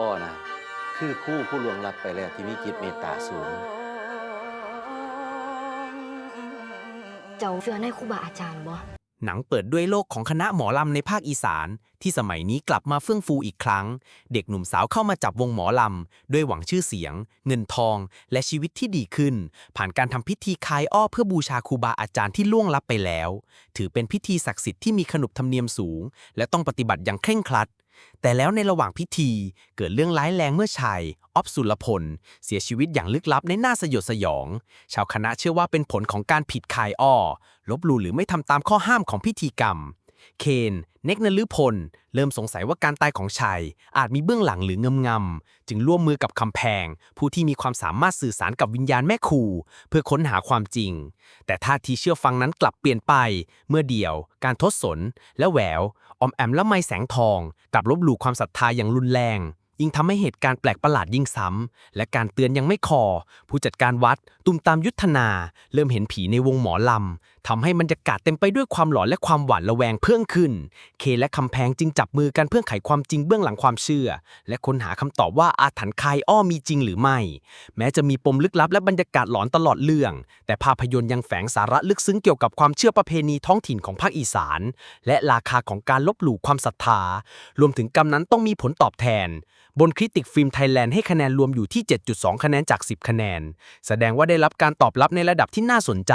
อ้อนะคือครู่ผู้ล่วงลับไปแล้วที่มีจิตเมตตาสูง เจ้าเสื้อในครูบาอาจารย์บ่หนังเปิดด้วยโลกของคณะหมอลำในภาคอีสาน ที่สมัยนี้กลับมาเฟื่องฟูอีกครั้ง เด็กหนุ่มสาวเข้ามาจับวงหมอลำ ด้วยหวังชื่อเสียง เงินทอง และชีวิตที่ดีขึ้น ผ่านการทำพิธีคายอ้อเพื่อบูชาครูบาอาจารย์ที่ล่วงลับไปแล้ว ถือเป็นพิธีศักดิ์สิทธิ์ที่มีขนบธรรมเนียมสูง และต้องปฏิบัติอย่างเคร่งครัด แต่แล้วในระหว่างพิธีเกิดเรื่องร้ายแรงเมื่อชายออฟสุลพล เสียชีวิตอย่างลึกลับในหน้าสยดสยอง ชาวคณะเชื่อว่าเป็นผลของการผิดคายอ้อ ลบหลู่หรือไม่ทำตามข้อห้ามของพิธีกรรม เคน เนกนลือพล เริ่มสงสัยว่าการตายของชัย อาจมีเบื้องหลังหรือเงมงำจึงร่วมมือกับคำแพง ผู้ที่มีความสามารถสื่อสารกับวิญญาณแม่ครูเพื่อค้นหาความจริง แต่ท่าทีเชื่อฟังนั้นกลับเปลี่ยนไป เมื่อเดียว การทดสน และแหววออมแอมและไมแสงทองกลับลบหลู่ความศรัทธาอย่างรุนแรง ยิ่งทำให้เหตุการณ์แปลกประหลาดยิ่งซ้ำ และการเตือนยังไม่คอ ผู้จัดการวัดตุมตามยุทธนา เริ่มเห็นผีในวงหมอลำทำให้บรรยากาศเต็มไปด้วยความหลอนและความหวาดระแวงเพิ่มขึ้น เคและคำแพงจึงจับมือกันเพื่อไขความจริงเบื้องหลังความเชื่อ และค้นหาคำตอบว่าอาถรรพ์คายอ้อมีจริงหรือไม่ แม้จะมีปมลึกลับและบรรยากาศหลอนตลอดเรื่อง แต่ภาพยนตร์ยังแฝงสาระลึกซึ้งเกี่ยวกับความเชื่อประเพณีท้องถิ่นของภาคอีสาน และราคาของการลบหลู่ความศรัทธารวมถึงกรรมนั้นต้องมีผลตอบแทนบนคริติกฟิล์มไทยแลนด์ให้คะแนนรวมอยู่ที่ 7.2 คะแนนจาก 10 คะแนน แสดงว่าได้รับการตอบรับในระดับที่น่าสนใจ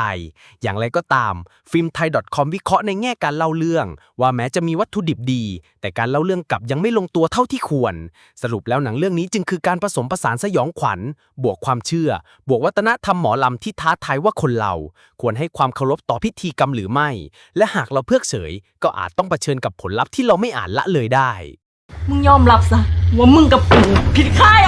อย่างไรก็ตามฟิล์มไทย .com วิเคราะห์ในแง่การเล่าเรื่อง ว่าแม้จะมีวัตถุดิบดี แต่การเล่าเรื่องกลับยังไม่ลงตัวเท่าที่ควร สรุปแล้วหนังเรื่องนี้จึงคือการผสมผสานสยองขวัญ บวกความเชื่อ บวกวัฒนธรรมหมอลำที่ท้าทายว่าคนเรา ควรให้ความเคารพต่อพิธีกรรมหรือไม่ และหากเราเพิกเฉย ก็อาจต้องเผชิญกับผลลัพธ์ที่เราไม่อาจละเลยได้ มึงยอมรับซะว่ามึงกับกูผิดค่าย